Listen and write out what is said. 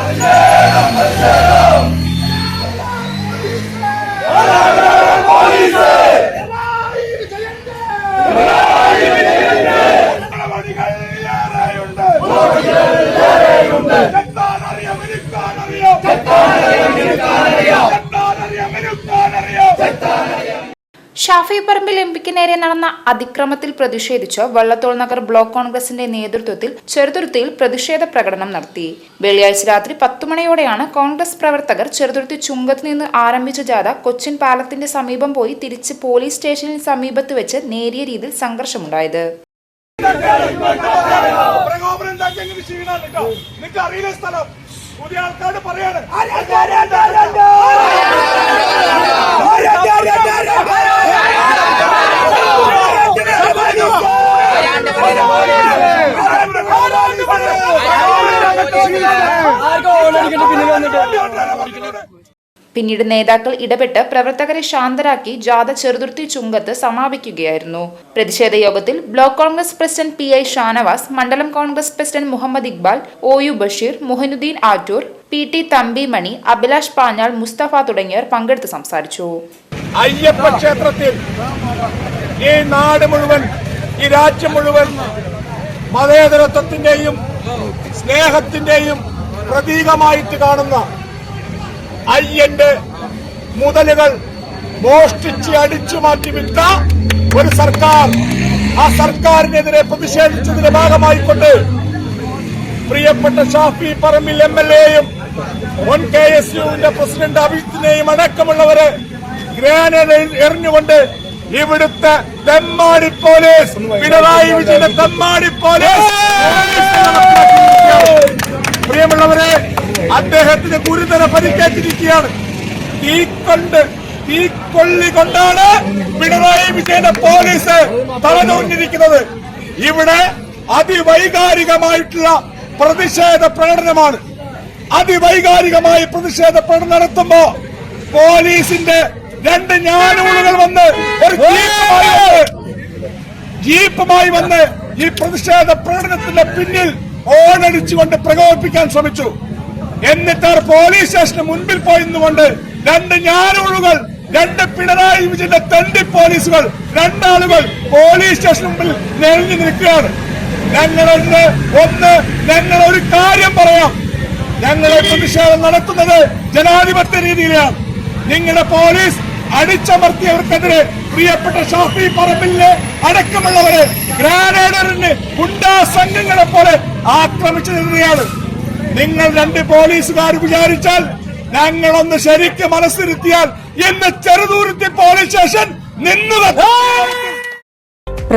അറിയാം അറിയാം അറിയാം അറിയാം അറിയാം. ഷാഫി പറമ്പിൽ എം പിക്ക് നേരെ നടന്ന അതിക്രമത്തിൽ പ്രതിഷേധിച്ച് വള്ളത്തോൾ നഗർ ബ്ലോക്ക് കോൺഗ്രസിന്റെ നേതൃത്വത്തിൽ ചെറുതുരുത്തിയിൽ പ്രതിഷേധ പ്രകടനം നടത്തി. വെള്ളിയാഴ്ച രാത്രി പത്തു മണിയോടെയാണ് കോൺഗ്രസ് പ്രവർത്തകർ ചെറുതുരുത്തി ചുങ്കത്ത് നിന്ന് ആരംഭിച്ച ജാഥ കൊച്ചിൻ പാലത്തിന്റെ സമീപം പോയി തിരിച്ച് പോലീസ് സ്റ്റേഷനിൽ സമീപത്ത് വെച്ച് നേരിയ രീതിയിൽ സംഘർഷമുണ്ടായത്. അറിയില്ല സ്ഥലം. പുതിയ ആൾക്കാരോട് പറയാണ്. പിന്നീട് നേതാക്കൾ ഇടപെട്ട് പ്രവർത്തകരെ ശാന്തരാക്കി ജാഥ ചെറുതുരുത്തി ചുങ്കത്ത് സമാപിക്കുകയായിരുന്നു. പ്രതിഷേധ യോഗത്തിൽ block Congress president P I Shanavas മണ്ഡലം Congress president Muhammad Iqbal O U Basheer Muhanuddin Attoor P T Thampi Thampimani Abhilash Panjal Musthafa തുടങ്ങിയവർ പങ്കെടുത്ത് സംസാരിച്ചു. അയ്യപ്പ ക്ഷേത്രത്തിൽ ഈ നാട് മുഴുവൻ ഈ രാജ്യം മുഴുവൻ മതേതരത്വത്തിന്റെയും സ്നേഹത്തിന്റെയും പ്രതീകമായിട്ട് കാണുന്ന അയ്യന്റെ മുതലുകൾ മോഷ്ടിച്ച് അടിച്ചു മാറ്റി വിട്ട ഒരു സർക്കാർ. ആ സർക്കാരിനെതിരെ പ്രതിഷേധിച്ചതിന്റെ ഭാഗമായിക്കൊണ്ട് പ്രിയപ്പെട്ട ഷാഫി പറമ്പിൽ എം എൽ എയും മുൻ കെ എസ് യുവിന്റെ പ്രസിഡന്റ് അഭിജിത്തിനെയും അടക്കമുള്ളവരെ ഗ്രാനേഡ് എറിഞ്ഞുകൊണ്ട് ഇവിടുത്തെ തെമ്മാടി പോലീസ് പിണറായി വിജയന്റെ തെമ്മാടി പോലീസ്. പ്രിയമുള്ളവരെ അദ്ദേഹത്തിന് ഗുരുതര പരിക്കേറ്റിരിക്കുകയാണ്. തീക്കൊണ്ട് കൊള്ളി കൊണ്ടാണ് പിണറായി വിജയന്റെ പോലീസ് തടഞ്ഞുകൊണ്ടിരിക്കുന്നത് ഇവിടെ അതിവൈകാരികമായിട്ടുള്ള പ്രതിഷേധ പ്രകടനമാണ്. അതിവൈകാരികമായി പ്രതിഷേധ പ്രകടനം നടത്തുമ്പോ പോലീസിന്റെ രണ്ട് ഞാനൂളുകൾ വന്ന് ഒരു ജീപ്പുമായി വന്ന് വന്ന് ഈ പ്രതിഷേധ പ്രകടനത്തിന്റെ പിന്നിൽ ഓണടിച്ചുകൊണ്ട് പ്രകോപിപ്പിക്കാൻ ശ്രമിച്ചു. എന്നിട്ട് അവർ പോലീസ് സ്റ്റേഷന് മുൻപിൽ പോയി നിന്നുകൊണ്ട് രണ്ട് ഞാനൂളുകൾ രണ്ട് പിണറായി വിജയന്റെ തണ്ടി പോലീസുകൾ രണ്ടാളുകൾ പോലീസ് സ്റ്റേഷന് മുമ്പിൽ നെളിഞ്ഞു നിൽക്കുകയാണ്. ഞങ്ങളൊന്ന് ഒന്ന് ഞങ്ങൾ ഒരു കാര്യം പറയാം. ഞങ്ങളെ പ്രതിഷേധം നടത്തുന്നത് ജനാധിപത്യ രീതിയിലാണ്. നിങ്ങളുടെ പോലീസ് അടിച്ചമർത്തിയവർക്കെതിരെ പ്രിയപ്പെട്ട ഷാഫി പറമ്പിലെ അടക്കമുള്ളവരെ ഗ്രാനേഡറിന് ഗുണ്ടാ സംഘങ്ങളെ പോലെ ആക്രമിച്ചു നിൽക്കുകയാണ്. നിങ്ങൾ രണ്ട് പോലീസുകാർ വിചാരിച്ചാൽ ഞങ്ങളൊന്ന് ശരിക്ക് മനസ്സിരുത്തിയാൽ ഇന്ന് ചെറുതൂരത്തി പോലീസ് സ്റ്റേഷൻ നിന്നുക